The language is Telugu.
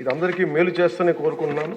ఇది అందరికీ మేలు చేస్తూనే కోరుకుంటున్నాను.